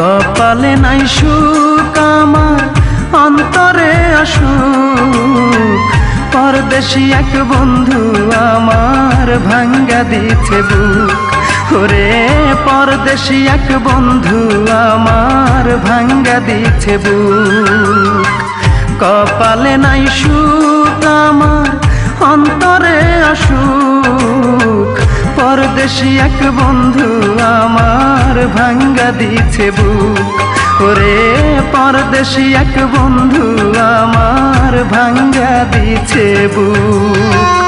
কপালে নাই সুখ আমার, অন্তরে আসুক পরদেশি এক বন্ধু আমার ভাঙ্গা দিছে বুক। পরদেশি এক বন্ধু আমার ভাঙ্গা দিছে বুক। কপালে নাই সুখ আমার, অন্তরে আসুক পরদেশি এক বন্ধু আমার ভাঙ্গা দিছে বুক। ওরে পরদেশি এক বন্ধু আমার ভাঙ্গা দিছে বুক।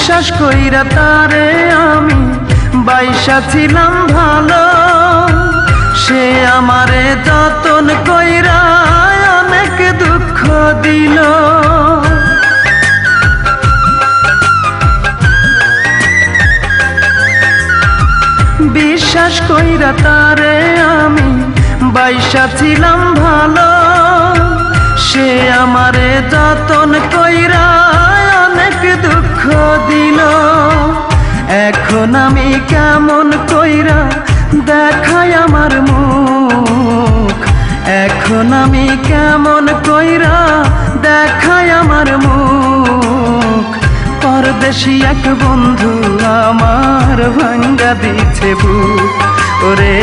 বিশ্বাস কইরা তারে আমি বাইসা ছিলাম ভালো। সে আমারে যতন কইরা অনেক দুঃখ দিল। বিশ্বাস কইরা তারে আমি বাইসা ছিলাম ভালো। সে আমারে যতন কইরা আমি কেমন কইরা দেখায় আমার মুখ? এখন আমি কেমন কইরা দেখায় আমার মুখ? পরদেশি এক বন্ধু আমার ভাঙ্গা দিছে বুক। ওরে,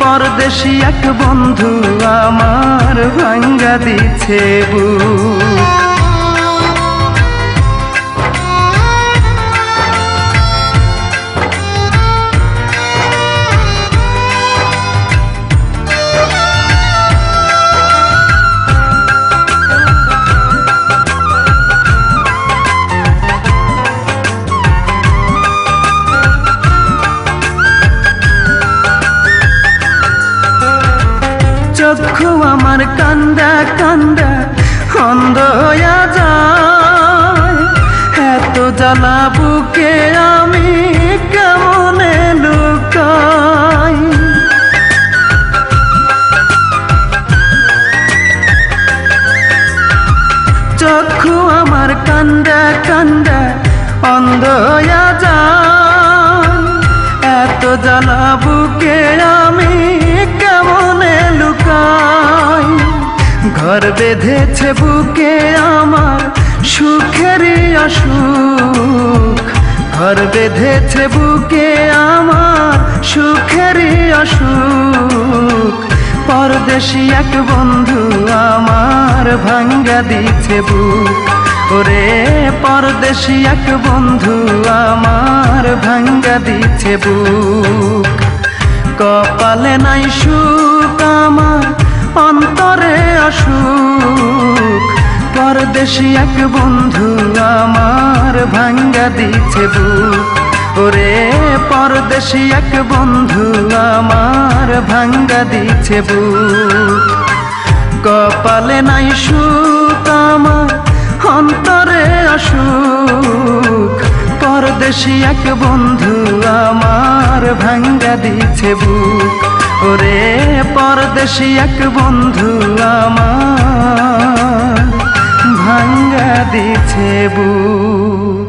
পরদেশি এক বন্ধু আমার ভাঙ্গা দিছে বুক। চক্ষু আমার কান্দা কান্দা অন্ধ হইয়া যায়। এত জ্বালা বুকে আমি কেমনে লুকাই? চক্ষু আমার কান্দা কান্দা অন্ধ হইয়া যায়। এত জ্বালা বুকে ঘর বেঁধেছে বুকে আমার সুখের অসুখ। ঘর বেঁধেছে বুকে আমার সুখের অসুখ। পরদেশি এক বন্ধু আমার ভাঙ্গা দিছে বুক। ওরে, পরদেশি এক বন্ধু আমার ভাঙ্গা দিছে বুক। কপালে নাই সুখ আমার অন্তরে অসুখ, পরদেশি এক বন্ধু আমার ভাঙ্গা দিছে বুক ওরে, পরদেশি এক বন্ধু আমার ভাঙ্গা দিছে বুক কপালে নাই সুখ আমার, অন্তরে অসুখ। পরদেশি এক বন্ধু আমার ভাঙ্গা দিছে বুক ওরে পরদেশি এক বন্ধু আমার ভাঙ্গা দিছে বুক।